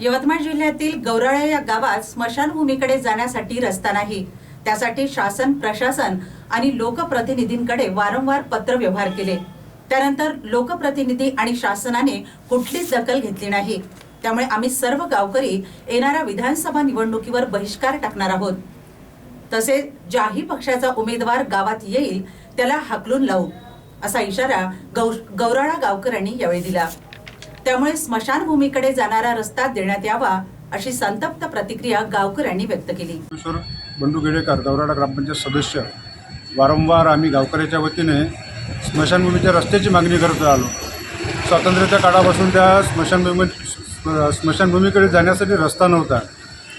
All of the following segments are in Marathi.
यवतमाळ जिल्ह्यातील गौराळे या गावात स्मशानभूमीकडे जाण्यासाठी रस्ता नाही. त्यासाठी शासन प्रशासन आणि लोकप्रतिनिधींकडे वारंवार पत्रव्यवहार केले. त्यानंतर लोकप्रतिनिधी आणि शासनाने कुठलीच दखल घेतली नाही. त्यामुळे आम्ही सर्व गावकरी येणाऱ्या विधानसभा निवडणुकीवर बहिष्कार टाकणार आहोत. तसेच ज्याही पक्षाचा उमेदवार गावात येईल त्याला हाकलून लावू असा इशारा गौ गौराळा गावकऱ्यांनी यावेळी दिला. त्यामुळे स्मशानभूमीकडे जाणारा रस्ता देण्यात यावा अशी संतप्त प्रतिक्रिया गावकऱ्यांनी व्यक्त केली. सर बंडू गेडेकर दौराडा ग्रामपंचायत सदस्य. वारंवार आम्ही गावकऱ्याच्या वतीने स्मशानभूमीच्या रस्त्याची मागणी करत आलो. स्वातंत्र्याच्या काळापासून त्या स्मशानभूमी स्मशानभूमीकडे जाण्यासाठी रस्ता नव्हता.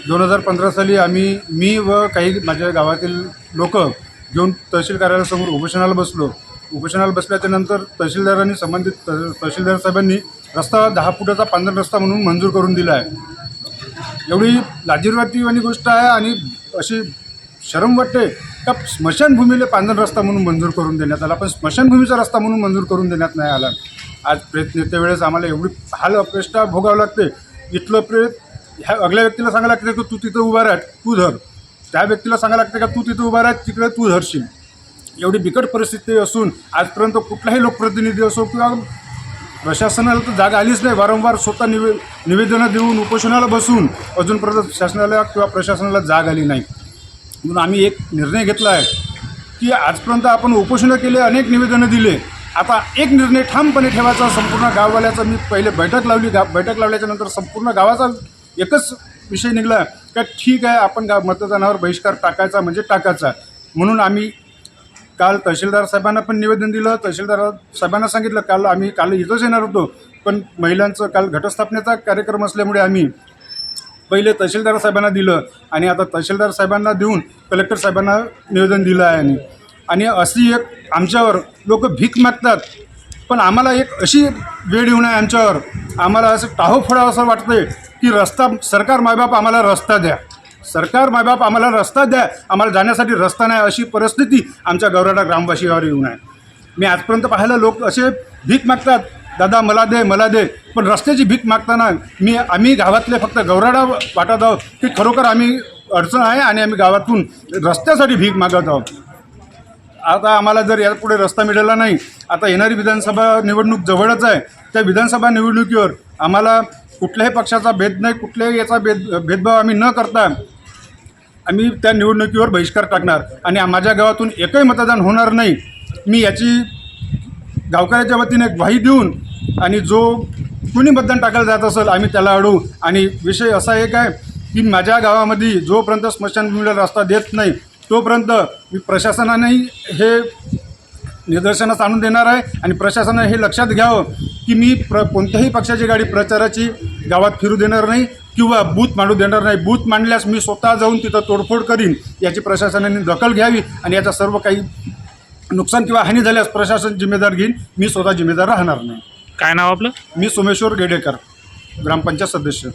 दोन हजार पंधरा साली आम्ही मी व काही माझ्या गावातील लोक घेऊन तहसील कार्यालयासमोर उपोषणाला बसलो. उपोषणाला बसल्याच्यानंतर तहसीलदारांनी संबंधित त तहसीलदार साहेबांनी रस्ता दहा फुटाचा पांढरा रस्ता म्हणून मंजूर करून दिला आहे. एवढी लाजीरवाटीवाणी गोष्ट आहे आणि अशी शरम वाटते का स्मशानभूमीला पांढरा रस्ता म्हणून मंजूर करून देण्यात आला. पण स्मशानभूमीचा रस्ता म्हणून मंजूर करून देण्यात नाही आला. आज प्रेत नेते वेळेस आम्हाला एवढी हाल अपेष्टा भोगावं लागते. इथलं प्रेत ह्या अगल्या व्यक्तीला सांगायला लागते की तू तिथं उभा राह तू धर. त्या व्यक्तीला सांगायला लागते का तू तिथं उभा राह तिकडे तू धरशील. एवढी बिकट परिस्थिती असून आजपर्यंत कुठलाही लोकप्रतिनिधी असो किंवा प्रशासनाला तर जाग आलीच नाही. वारंवार स्वतः निवे निवेदनं देऊन उपोषणाला बसून अजूनपर्यंत शासनाला किंवा प्रशासनाला जाग आली नाही. म्हणून आम्ही एक निर्णय घेतला आहे की आजपर्यंत आपण उपोषणं केले अनेक निवेदनं दिले. आता एक निर्णय ठामपणे ठेवायचा संपूर्ण गाववाल्याचा मी पहिले बैठक लावली. गा बैठक लावल्याच्यानंतर संपूर्ण गावाचा एकच विषय निघाला का ठीक आहे आपण गा मतदानावर बहिष्कार टाकायचा म्हणजे टाकायचा. म्हणून आम्ही काल तहसीलदार साहेबांना पण निवेदन दिलं. तहसीलदार साहेबांना सांगितलं काल आम्ही काल इथंच येणार होतो पण महिलांचं काल घटस्थापनेचा कार्यक्रम असल्यामुळे आम्ही पहिले तहसीलदार साहेबांना दिलं आणि आता तहसीलदार साहेबांना देऊन कलेक्टर साहेबांना निवेदन दिलं आहे आणि आणि अशी एक आमच्यावर लोक भीक मागतात पण आम्हाला एक अशी वेळ येऊ नये आमच्यावर. आम्हाला असं टाहो फोडावं असं वाटतं की रस्ता सरकार मायबाप आम्हाला रस्ता द्या. सरकार मायबाप आम्हाला रस्ता द्या आम्हाला जाण्यासाठी रस्ता नाही अशी परिस्थिती आमच्या गौराडा ग्रामवासीवर येऊन आहे मी आजपर्यंत पाहिलं लोक असे भीक मागतात दादा मला दे मला दे. पण रस्त्याची भीक मागताना मी आम्ही गावातले फक्त गौराडा वाटत आहोत की खरोखर आम्ही अडचण आहे आणि आम्ही गावातून रस्त्यासाठी भीक मागत आहोत. आता आम्हाला जर यापुढे रस्ता मिळाला नाही आता येणारी विधानसभा निवडणूक जवळच आहे. त्या विधानसभा निवडणुकीवर आम्हाला कुठल्याही पक्षाचा भेद नाही कुठल्याही याचा भेद भेदभाव आम्ही न करता आम्ही त्या निवडणुकीवर बहिष्कार टाकणार. आणि माझ्या गावातून एकही मतदान होणार नाही. मी याची गावकऱ्याच्या वतीने ग्वाही देऊन आणि जो कुणी मतदान टाकायला जात असेल आम्ही त्याला अडवू. आणि विषय असा एक आहे की माझ्या गावामध्ये जोपर्यंत स्मशानभूमीला रस्ता देत नाही तोपर्यंत मी प्रशासनानेही हे निदर्शनास आणून देणार आहे आणि प्रशासनाने हे लक्षात घ्यावं की मी प्र कोणत्याही पक्षाची गाडी प्रचाराची गावात फिरू देणार नाही किंवा बूथ मांडू देणार नाही. बूथ मांडल्यास मी स्वतः जाऊन तिथं तोडफोड करीन याची प्रशासनाने दखल घ्यावी आणि याचा सर्व काही नुकसान किंवा हानी झाल्यास प्रशासन जिम्मेदार घेईन. मी स्वतः जिम्मेदार राहणार नाही. काय नाव आपलं? मी सोमेश्वर गेडेकर ग्रामपंचायत सदस्य.